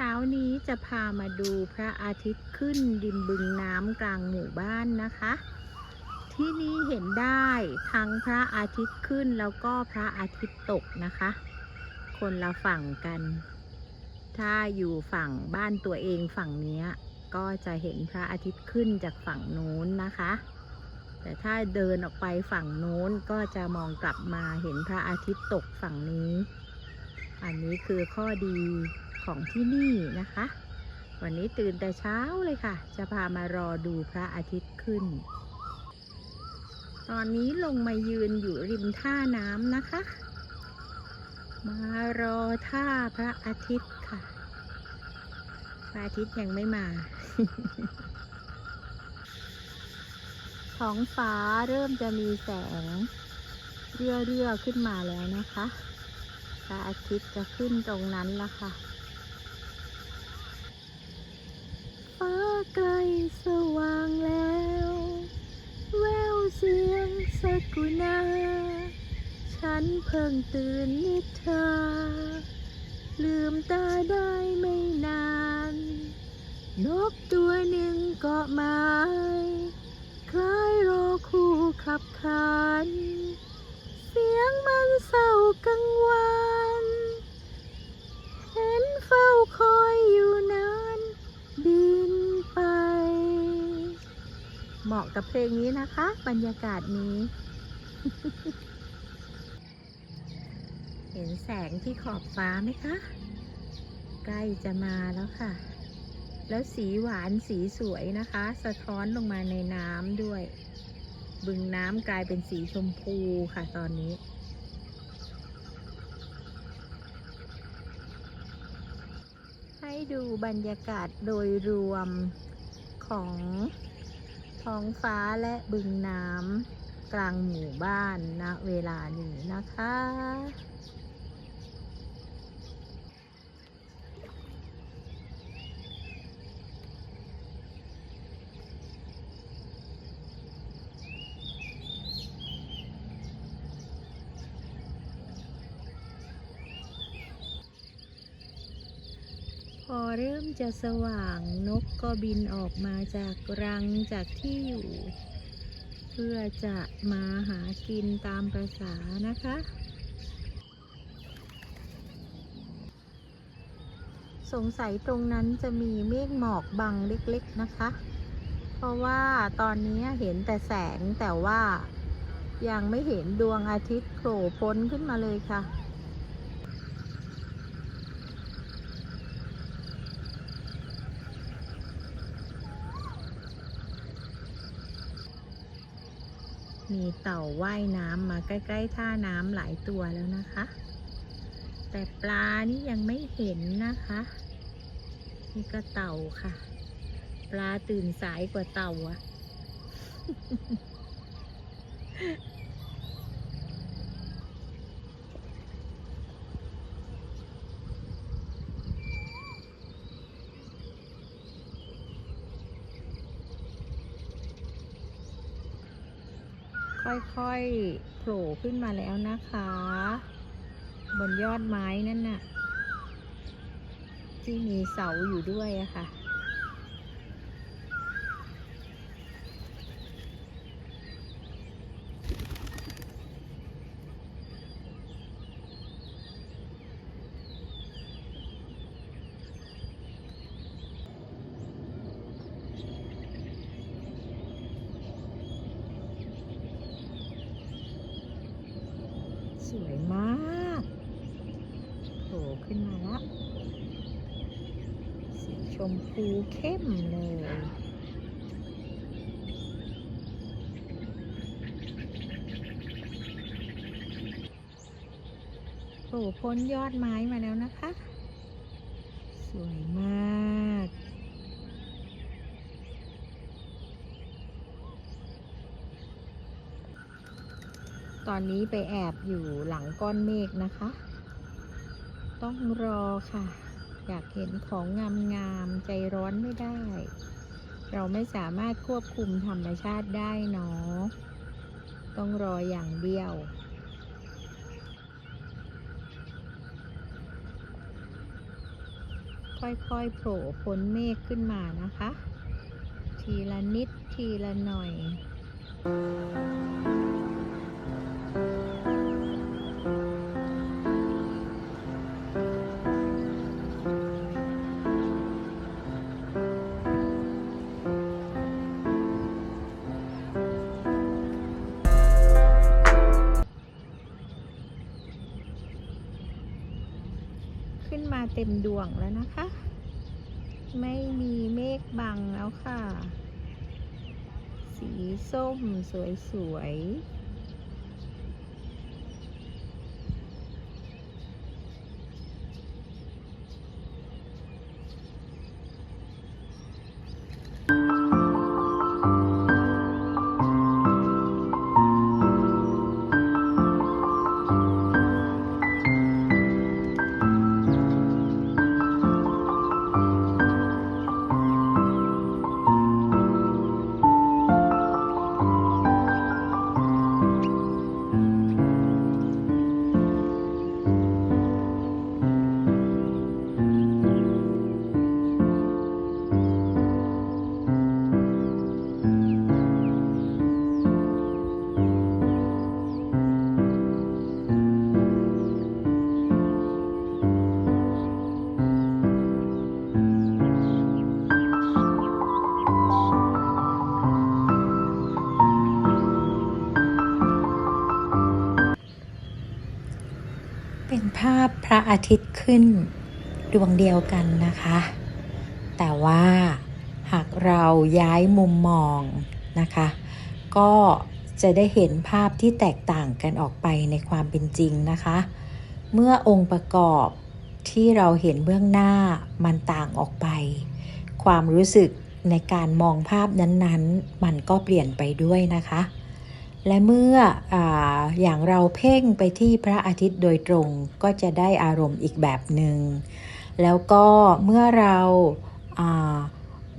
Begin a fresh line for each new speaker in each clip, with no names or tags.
ช้านี้จะพามาดูพระอาทิตย์ขึ้นริมบึงน้ำกลางหมู่บ้านนะคะ ที่นี่เห็นได้ทั้งพระอาทิตย์ขึ้นแล้วก็พระอาทิตย์ตกนะคะ คนละฝั่งกัน ถ้าอยู่ฝั่งบ้านตัวเองฝั่งนี้ก็จะเห็นพระอาทิตย์ขึ้นจากฝั่งโน้นนะคะ แต่ถ้าเดินออกไปฝั่งโน้นก็จะมองกลับมาเห็นพระอาทิตย์ตกฝั่งนี้ อันนี้คือข้อดี ของที่นี่นะคะ วันนี้ตื่นแต่เช้าเลยค่ะ จะพามารอดูพระอาทิตย์ขึ้น ตอนนี้ลงมายืนอยู่ริมท่าน้ำนะคะ มารอท่าพระอาทิตย์ค่ะ พระอาทิตย์ยังไม่มาท้องฟ้าเริ่มจะมีแสงเรื่อๆขึ้นมาแล้วนะคะพระอาทิตย์จะขึ้นตรงนั้นละค่ะ ฟ้า ใกล้สว่างแล้ว แววเสียงสกุณาฉันเพิ่งตื่นนิทราลืมตาได้ไม่นาน นกตัวหนึ่งเกาะไม้คล้ายรอคู่ขับขานเสียงมันเศร้ากังวาน เห็นเฝ้าคอยอยู่นาน บินไป เหมาะกับเพลงนี้นะคะ บรรยากาศนี้ เห็นแสงที่ขอบฟ้าไหมคะ ใกล้จะมาแล้วค่ะ แล้วสีหวานสีสวยนะคะ สะท้อนลงมาในน้ำด้วย บึงน้ำกลายเป็นสีชมพูค่ะตอนนี้ให้ดูบรรยากาศโดยรวมของ ท้องฟ้าและบึงน้ำกลางหมู่บ้านณเวลานี้นะคะ พอเริ่มจะสว่างนกก็บินออกมาจากรังจากที่อยู่ เพื่อจะมาหากินตามประษานะคะ สงสัยตรงนั้นจะมีเมฆหมอกบังเล็กๆนะคะ เพราะว่าตอนนี้เห็นแต่แสงแต่ว่ายังไม่เห็นดวงอาทิตย์โผล่พ้นขึ้นมาเลยค่ะ มีเต่าว่ายน้ำมาใกล้ๆท่าน้ำหลายตัวแล้วนะคะ แต่ปลานี่ยังไม่เห็นนะคะ นี่ก็เต่าค่ะ ปลาตื่นสายกว่าเต่าอะ ค่อยๆโผล่ขึ้นมาแล้วนะคะ บนยอดไม้นั่นน่ะ ที่มีเสาอยู่ด้วยอะค่ะ สวยมากโผล่ขึ้นมาละสีชมพูเข้มเลยโผล่พ้นยอดไม้มาแล้วนะคะ สวยมาก ตอนนี้ไปแอบอยู่หลังก้อนเมฆนะคะ ต้องรอค่ะ อยากเห็นของงามๆใจร้อนไม่ได้ เราไม่สามารถควบคุมธรรมชาติได้เนาะต้องรออย่างเดียวค่อยๆ โผล่พ้นเมฆขึ้นมานะคะ ทีละนิดทีละหน่อย เต็มดวงแล้วนะคะ ไม่มีเมฆบังแล้วค่ะ สีส้มสวยๆ ภาพพระอาทิตย์ขึ้น ดวงเดียวกันนะคะ แต่ว่าหากเราย้ายมุมมองนะคะ ก็จะได้เห็นภาพที่แตกต่างกันออกไปในความเป็นจริงนะคะ เมื่อองค์ประกอบที่เราเห็นเบื้องหน้ามันต่างออกไป ความรู้สึกในการมองภาพนั้นๆ มันก็เปลี่ยนไปด้วยนะคะ และเมื่อออย่างเราเพ่งไปที่พระอาทิตย์โดยตรงก็จะได้อารมณ์อีกแบบหนึ่งแล้วก็เมื่อเราอา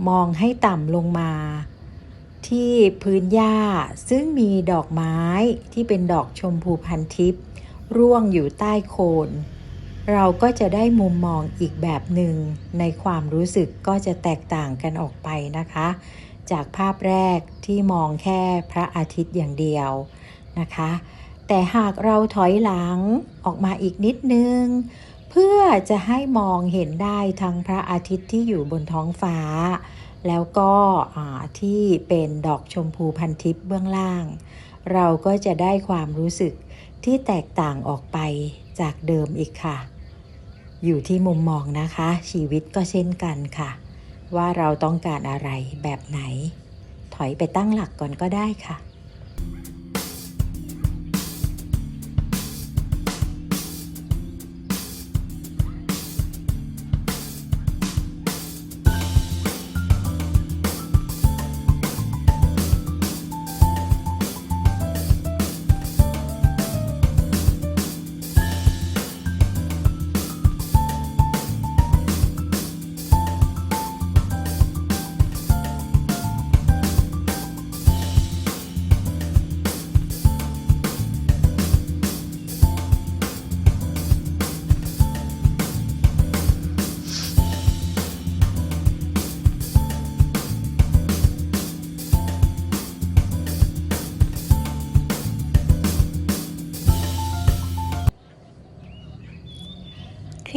มองให้ต่ำลงมา ที่พื้นหญ้าซึ่งมีดอกไม้ที่เป็นดอกชมพูพันทิพย์ร่วงอยู่ใต้โคน เราก็จะได้มุมมองอีกแบบหนึ่งในความรู้สึกก็จะแตกต่างกันออกไปนะคะ จากภาพแรกที่มองแค่พระอาทิตย์อย่างเดียวนะคะ แต่หากเราถอยหลังออกมาอีกนิดนึง เพื่อจะให้มองเห็นได้ทั้งพระอาทิตย์ที่อยู่บนท้องฟ้า แล้วก็ที่เป็นดอกชมพูพันทิพย์เบื้องล่าง เราก็จะได้ความรู้สึกที่แตกต่างออกไปจากเดิมอีกค่ะ อยู่ที่มุมมองนะคะ ชีวิตก็เช่นกันค่ะ ว่าเราต้องการอะไรแบบไหน ถอยไปตั้งหลักก่อนก็ได้ค่ะ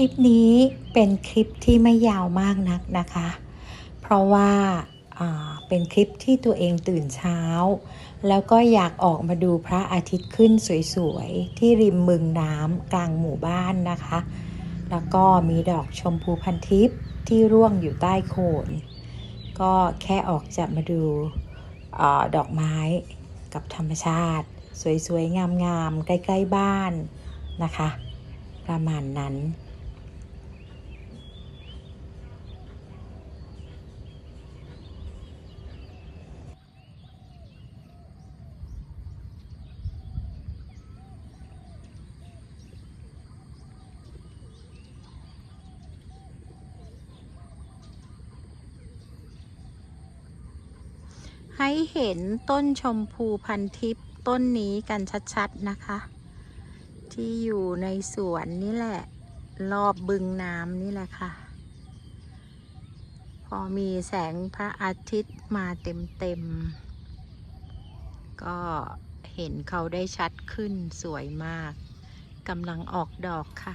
ลิปนี้เป็นคลิปที่ไม่ยาวมากนักนะคะ เพราะว่าเป็นคลิปที่ตัวเองตื่นเช้า แล้วก็อยากออกมาดูพระอาทิตย์ขึ้นสวยๆ ที่ริมบึงน้ำกลางหมู่บ้านนะคะ แล้วก็มีดอกชมพูพันทิพย์ที่ร่วงอยู่ใต้โคน ก็แค่ออกจะมาดูอาดอกไม้กับธรรมชาติ สวยๆ งามๆ ใกล้ ๆ บ้านนะคะ ประมาณนั้น ให้เห็นต้นชมพูพันทิพย์ต้นนี้กันชัดๆนะคะ ที่อยู่ในสวนนี่แหละ รอบบึงน้ำนี่แหละค่ะ พอมีแสงพระอาทิตย์มาเต็มๆ ก็เห็นเขาได้ชัดขึ้นสวยมากกำลังออกดอกค่ะ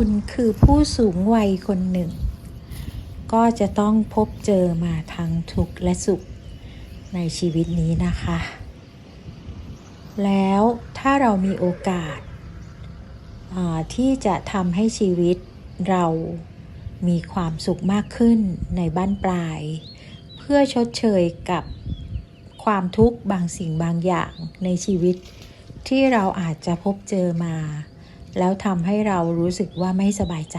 คุณคือผู้สูงวัยคนหนึ่ง ก็จะต้องพบเจอมาทั้งทุกข์และสุขในชีวิตนี้นะคะ แล้วถ้าเรามีโอกาสาที่จะทำให้ชีวิตเรามีความสุขมากขึ้นในบ้านปลาย เพื่อชดเชยกับความทุกข์บางสิ่งบางอย่างในชีวิตที่เราอาจจะพบเจอมา แล้วทำให้เรารู้สึกว่าไม่สบายใจ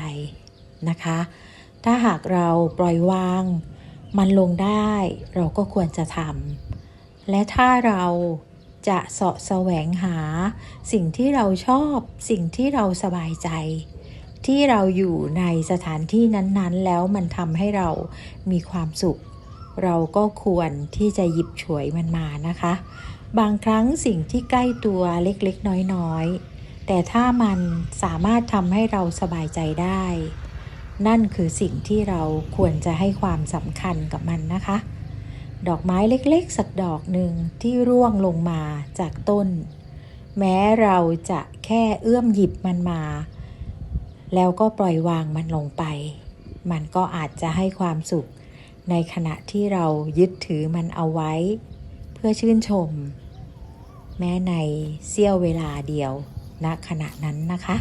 นะคะ ถ้าหากเราปล่อยวาง มันลงได้เราก็ควรจะทำและถ้าเราจะเสาะแสวงหา สิ่งที่เราชอบสิ่งที่เราสบายใจ ที่เราอยู่ในสถานที่นั้นๆ แล้วมันทำให้เรามีความสุข เราก็ควรที่จะหยิบฉวยมันมานะคะ บางครั้งสิ่งที่ใกล้ตัวเล็กๆ น้อยๆ แต่ถ้ามันสามารถทำให้เราสบายใจได้ นั่นคือสิ่งที่เราควรจะให้ความสำคัญกับมันนะคะ ดอกไม้เล็กๆ สักดอกหนึ่งที่ร่วงลงมาจากต้น แม้เราจะแค่เอื้อมหยิบมันมา แล้วก็ปล่อยวางมันลงไป มันก็อาจจะให้ความสุข ในขณะที่เรายึดถือมันเอาไว้ เพื่อชื่นชม แม้ในเสี้ยวเวลาเดียว ณขณะนั้นนะคะ